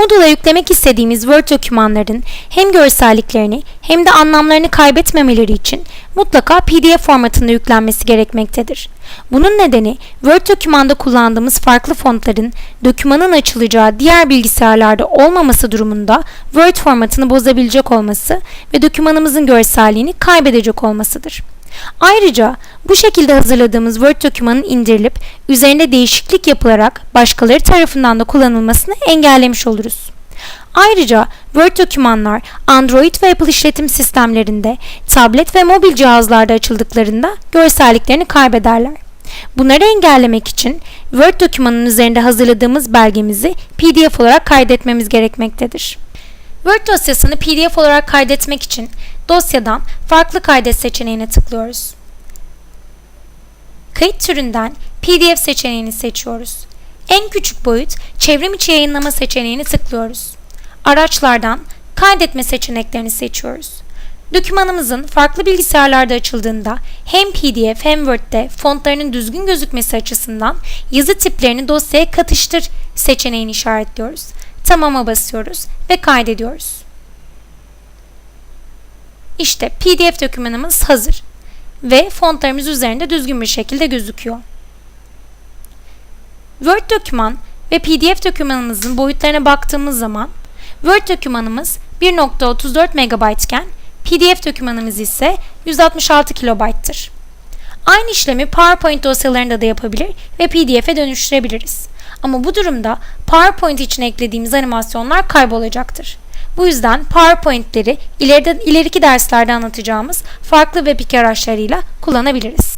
Moodle'a yüklemek istediğimiz Word dokümanların hem görselliklerini hem de anlamlarını kaybetmemeleri için mutlaka PDF formatında yüklenmesi gerekmektedir. Bunun nedeni Word dokümanda kullandığımız farklı fontların dokümanın açılacağı diğer bilgisayarlarda olmaması durumunda Word formatını bozabilecek olması ve dokümanımızın görselliğini kaybedecek olmasıdır. Ayrıca bu şekilde hazırladığımız Word dokümanın indirilip üzerinde değişiklik yapılarak başkaları tarafından da kullanılmasını engellemiş oluruz. Ayrıca Word dokümanlar Android ve Apple işletim sistemlerinde, tablet ve mobil cihazlarda açıldıklarında görselliklerini kaybederler. Bunları engellemek için Word dokümanının üzerinde hazırladığımız belgemizi PDF olarak kaydetmemiz gerekmektedir. Word dosyasını PDF olarak kaydetmek için dosyadan farklı kaydet seçeneğine tıklıyoruz. Kayıt türünden PDF seçeneğini seçiyoruz. En küçük boyut çevrim içi yayınlama seçeneğini tıklıyoruz. Araçlardan kaydetme seçeneklerini seçiyoruz. Dokümanımızın farklı bilgisayarlarda açıldığında hem PDF hem Word'de fontlarının düzgün gözükmesi açısından yazı tiplerini dosyaya katıştır seçeneğini işaretliyoruz. Tamam'a basıyoruz ve kaydediyoruz. İşte PDF dokümanımız hazır ve fontlarımız üzerinde düzgün bir şekilde gözüküyor. Word doküman ve PDF dokümanımızın boyutlarına baktığımız zaman Word dokümanımız 1.34 MB iken PDF dokümanımız ise 166 KB'tır. Aynı işlemi PowerPoint dosyalarında da yapabilir ve PDF'e dönüştürebiliriz. Ama bu durumda PowerPoint için eklediğimiz animasyonlar kaybolacaktır. Bu yüzden PowerPoint'leri ileride, ileriki derslerde anlatacağımız farklı web araçlarıyla kullanabiliriz.